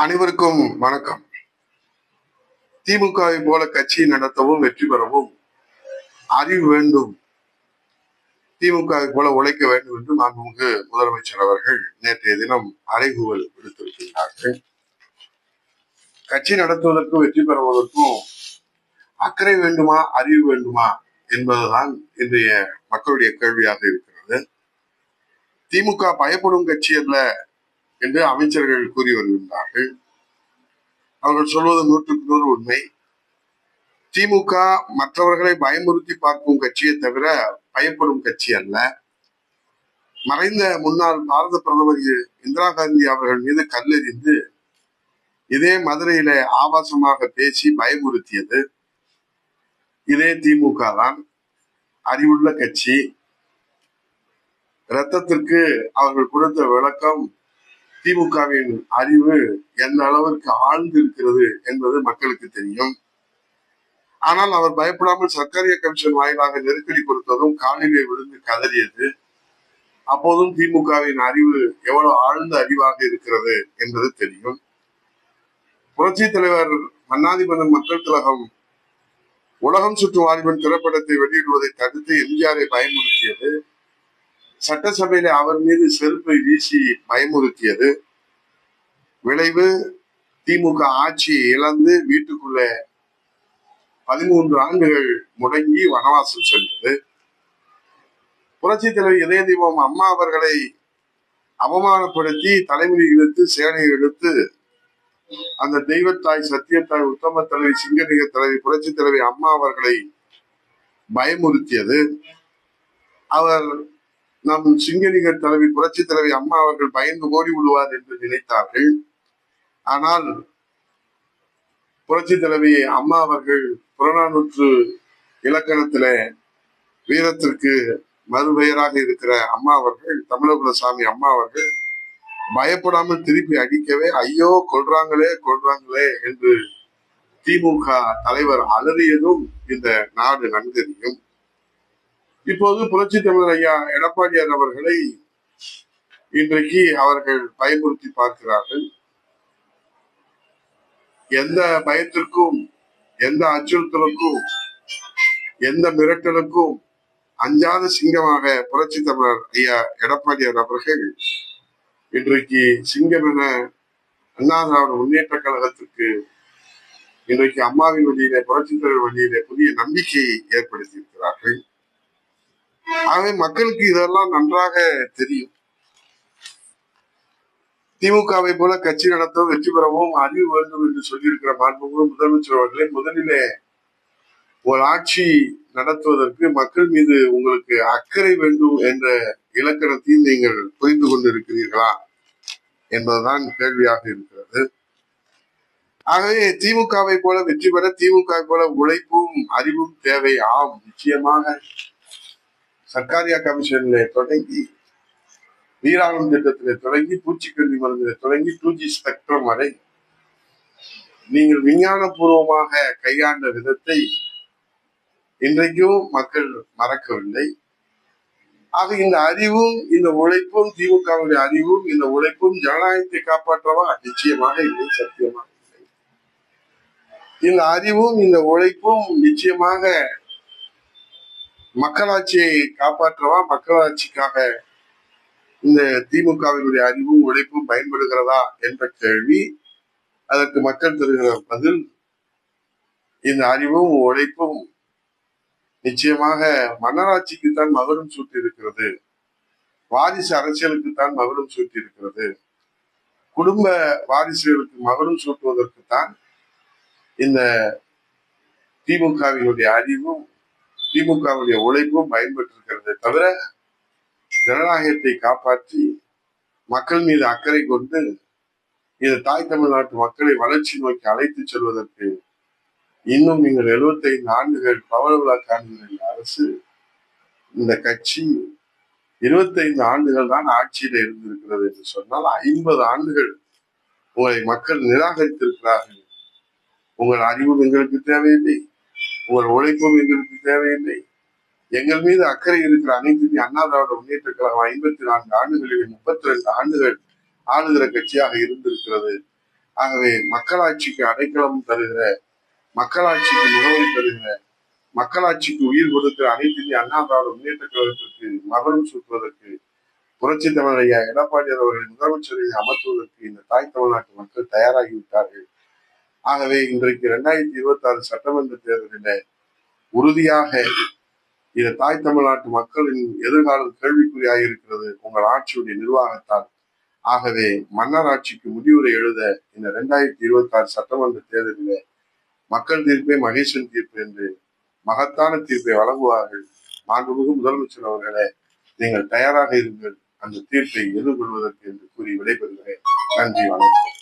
அனைவருக்கும் வணக்கம். திமுகவை போல கட்சி நடத்தவும் வெற்றி பெறவும் அறிவு வேண்டும். திமுகவை போல உழைக்க வேண்டும் என்று மாண்புமிகு முதலமைச்சர் அவர்கள் நேற்றைய தினம் அறைகூவல் விடுத்திருக்கிறார்கள். கட்சி நடத்துவதற்கும் வெற்றி பெறுவதற்கும் அக்கறை வேண்டுமா அறிவு வேண்டுமா என்பதுதான் இன்றைய மக்களுடைய கேள்வியாக இருக்கிறது. திமுக பயப்படும் கட்சி அல்ல என்று அமைச்சர்கள் கூறி வருகின்றார்கள். அவர்கள் சொல்வது நூற்றுக்கு நூறு உண்மை. திமுக மற்றவர்களை பயமுறுத்தி பார்க்கும் கட்சியை தவிர பயப்படும் கட்சி அல்ல. மறைந்த முன்னாள் பாரத பிரதமர் இந்திரா காந்தி அவர்கள் மீது கல்லெறிந்து இதே மதுரையில ஆபாசமாக பேசி பயமுறுத்தியது. இதே திமுக தான் அறிவுள்ள கட்சி. ரத்தத்திற்கு அவர்கள் கொடுத்த விளக்கம் திமுகவின் அறிவு எந்த அளவிற்கு ஆழ்ந்து இருக்கிறது என்பது மக்களுக்கு தெரியும். ஆனால் அவர் பயப்படாமல் சர்க்காரிய கமிஷன் வாயிலாக நெருக்கடி கொடுத்ததும் காலிலே விழுந்து கதறியது. அப்போதும் திமுகவின் அறிவு எவ்வளவு ஆழ்ந்த அறிவாக இருக்கிறது என்பது தெரியும். புரட்சி தலைவர் மன்னாதிபந்தன் மக்கள் திலகம் உலகம் சுற்றும் வாலிபன் திரைப்படத்தை வெளியிடுவதை தடுத்து எம்ஜிஆரை பயமுறுத்தியது. சட்டசபையில அவர் மீது செருப்பை வீசி பயமுறுத்தியது. விளைவு திமுக ஆட்சியை இழந்து வீட்டுக்குள்ள பதிமூன்று ஆண்டுகள் முடங்கி வனவாசம் சென்றது. புரட்சி தலைவர் இதய தீபம் அம்மா அவர்களை அவமானப்படுத்தி தலைமுறை இழுத்து சேனையை இழுத்து அந்த தெய்வத்தாய் சத்தியத்தாய் உத்தம தலைவி சிங்கநிக தலைவி புரட்சி தலைவி அம்மா அவர்களை பயமுறுத்தியது. அவர் நம் சிங்கனிகர் தலைவி புரட்சி தலைவி அம்மா அவர்கள் பயந்து ஓடி விடுவார் என்று நினைத்தார்கள். ஆனால் புரட்சி தலைவி அம்மா அவர்கள் புறநானூற்று இலக்கணத்துல வீரத்திற்கு மறுபெயராக இருக்கிற அம்மா அவர்கள் தமிழகுலசாமி அம்மா அவர்கள் பயப்படாமல் திருப்பி அடிக்கவே ஐயோ கொள்றாங்களே கொள்றாங்களே என்று திமுக தலைவர் அலறியதும் இந்த நாடு நன்கறியும். இப்போது புரட்சி தமிழர் ஐயா எடப்பாடியார் அவர்களை இன்றைக்கு அவர்கள் பயமுறுத்தி பார்க்கிறார்கள். எந்த பயத்திற்கும் எந்த அச்சுறுத்தலுக்கும் எந்த மிரட்டலுக்கும் அஞ்சாத சிங்கமாக புரட்சி தமிழர் ஐயா எடப்பாடியார் அவர்கள் இன்றைக்கு சிங்கம் என அண்ணா திராவிட முன்னேற்ற கழகத்திற்கு இன்றைக்கு அம்மாவின் வழியிலே புரட்சி தலைவர் வழியிலே புதிய நம்பிக்கையை ஏற்படுத்தியிருக்கிறார்கள். ஆகவே மக்களுக்கு இதெல்லாம் நன்றாக தெரியும். திமுகவை போல கட்சி நடத்தவும் வெற்றி பெறவும் அறிவு வேண்டும் என்று சொல்லியிருக்கிற மாண்புமிகு முதலமைச்சர் அவர்களே முதலிலே ஒரு ஆட்சி நடத்துவதற்கு மக்கள் மீது உங்களுக்கு அக்கறை வேண்டும் என்ற இலக்கணத்தையும் நீங்கள் புரிந்து கொண்டிருக்கிறீர்களா என்பதுதான் கேள்வியாக இருக்கிறது. ஆகவே திமுகவை போல வெற்றி பெற திமுக போல உழைப்பும் அறிவும் தேவை ஆம் நிச்சயமாக. சர்க்காரியா கமிஷன்ல தொடங்கி வீராணம் திட்டத்திலே தொடங்கி பூச்சிக்கொல்லி மருந்தில தொடங்கி டூ ஜி ஸ்பெக்ட்ரம் வரை நீங்கள் விஞ்ஞான பூர்வமாக கையாண்ட விதத்தை இன்றைக்கும் மக்கள் மறக்கவில்லை. ஆக இந்த அறிவும் இந்த உழைப்பும் திமுகவுடைய அறிவும் இந்த உழைப்பும் ஜனநாயகத்தை காப்பாற்றவா? நிச்சயமாக இல்லை சத்தியமாக இல்லை. இந்த அறிவும் இந்த உழைப்பும் நிச்சயமாக மக்களாட்சியை காப்பாற்றவா மக்களாட்சிக்காக இந்த திமுகவினுடைய அறிவும் உழைப்பும் பயன்படுகிறதா என்ற கேள்வி அதற்கு மக்கள் தருகிற பதில் இந்த அறிவும் உழைப்பும் நிச்சயமாக மன்னராட்சிக்குத்தான் மகுடம் சூட்டியிருக்கிறது. வாரிசு அரசியலுக்குத்தான் மகுடம் சூட்டியிருக்கிறது. குடும்ப வாரிசுகளுக்கு மகுடம் சூட்டுவதற்குத்தான் இந்த திமுகவினுடைய அறிவும் திமுகவுடைய உழைப்பும் பயன்பெற்றிருக்கிறது தவிர ஜனநாயகத்தை காப்பாற்றி மக்கள் மீது அக்கறை கொண்டு இந்த தாய் தமிழ்நாட்டு மக்களை வளர்ச்சி நோக்கி அழைத்து செல்வதற்கு இன்னும் நீங்கள் 75 ஆண்டுகள் பவள விழா காண்கிற அரசு இந்த கட்சி 25 ஆண்டுகள் தான் ஆட்சியில இருந்திருக்கிறது என்று சொன்னால் ஐம்பது ஆண்டுகள் உங்களை மக்கள் நிராகரித்திருக்கிறார்கள். உங்கள் அறிவும் எங்களுக்கு தேவையில்லை. உங்கள் உழைப்பும் எங்களுக்கு தேவையில்லை. எங்கள் மீது அக்கறை இருக்கிற அனைத்து அண்ணா திராவிட முன்னேற்ற கழகம் ஐம்பத்தி நான்கு ஆண்டுகளில் முப்பத்தி ரெண்டு ஆண்டுகள் ஆளுகிற கட்சியாக இருந்திருக்கிறது. ஆகவே மக்களாட்சிக்கு அடைக்கலம் தருகிற மக்களாட்சிக்கு முகவரி தருகிற மக்களாட்சிக்கு உயிர் கொடுக்கிற அனைத்து இந்திய அண்ணா திராவிட முன்னேற்ற கழகத்திற்கு மகனும் சுற்றுவதற்கு புரட்சி தமிழ் ஐயா எடப்பாடியார் அவர்களை முதலமைச்சரை அமர்த்துவதற்கு இந்த தாய் தமிழ்நாட்டு மக்கள் தயாராகிவிட்டார்கள். ஆகவே இன்றைக்கு இரண்டாயிரத்தி இருபத்தி ஆறு சட்டமன்ற தேர்தலில் உறுதியாக இந்த தாய் தமிழ்நாட்டு மக்களின் எதிர்காலம் கேள்விக்குறியாக இருக்கிறது உங்கள் ஆட்சியுடைய நிர்வாகத்தால். ஆகவே மன்னர் ஆட்சிக்கு முடிவுரை எழுத இந்த இரண்டாயிரத்தி இருபத்தி ஆறு சட்டமன்ற தேர்தலில் மக்கள் தீர்ப்பே மகேசன் தீர்ப்பு என்று மகத்தான தீர்ப்பை வழங்குவார்கள். மாண்புமிகு முதலமைச்சர் அவர்களே நீங்கள் தயாராக இருங்கள். அந்த தீர்ப்பை எதிர்கொள்வதற்கு என்று கூறி விடைபெறுகிறேன். நன்றி வணக்கம்.